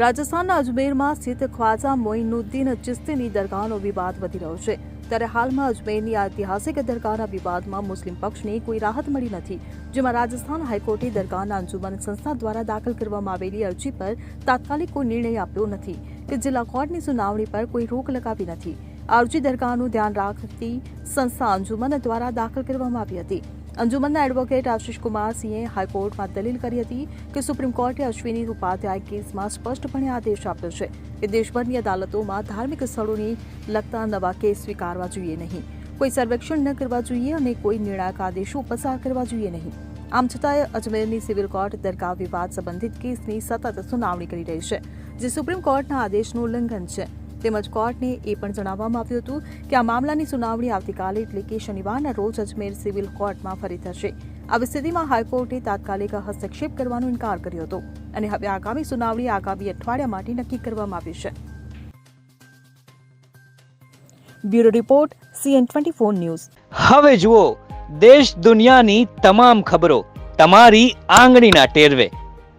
રાજસ્થાનના અજમેરમાં સ્થિત ખ્વાજા મોઇનુદ્દીન ચિસ્તીની દરગાહનો વિવાદ વધી રહ્યો છે. ત્યારે હાલમાં અજમેરની ઐતિહાસિક દરગાહના વિવાદમાં મુસ્લિમ પક્ષને કોઈ રાહત મળી નથી, જેમાં રાજસ્થાન હાઈકોર્ટે દરગાહના અંજુમન સંસ્થા દ્વારા દાખલ કરવામાં આવેલી અરજી પર તાત્કાલિક કોઈ નિર્ણય આપ્યો નથી કે જિલ્લા કોર્ટની સુનાવણી પર કોઈ રોક લગાવી નથી. અરજી દરગાહનું ધ્યાન રાખતી સંસ્થા અંજુમન દ્વારા દાખલ કરવામાં આવી હતી. અંજુમનના એડવોકેટ આશિષ કુમાર સિંહે હાઈકોર્ટમાં દલીલ કરી હતી કે સુપ્રીમ કોર્ટે અશ્વિની ઉપાધ્યાય કેસમાં સ્પષ્ટપણે આદેશ આપ્યો છે કે દેશભરની અદાલતોમાં ધાર્મિક સ્થળોની લગતા નવા કેસ સ્વીકારવા જોઈએ નહીં. કોઈ સર્વેક્ષણ ન કરવા જોઈએ અને કોઈ નિર્ણાયક આદેશો પસાર કરવા જોઈએ નહીં. આમ છતાંય અજમેરની સિવિલ કોર્ટ દરગાહ વિવાદ સંબંધિત કેસની સતત સુનાવણી કરી રહી છે, જે સુપ્રીમ કોર્ટના આદેશનું ઉલ્લંઘન છે. તેમજ કોર્ટને એ પણ જણાવવામાં આવ્યું હતું કે આ મામલાની સુનાવણી આવતીકાલે, એટલે કે શનિવારના રોજ અજમેર સિવિલ કોર્ટમાં ફરી થશે. આવી સ્થિતિમાં હાઈકોર્ટે તાત્કાલિક હસ્તક્ષેપ કરવાનો ઇનકાર કર્યો હતો અને હવે આગામી સુનાવણી આગામી અઠવાડિયા માટે નક્કી કરવામાં આવી છે. Bureau report, CN twenty four news. હવે જુઓ, દેશ દુનિયાની તમામ ખબરો તમારી આંગળીના ટેરવે.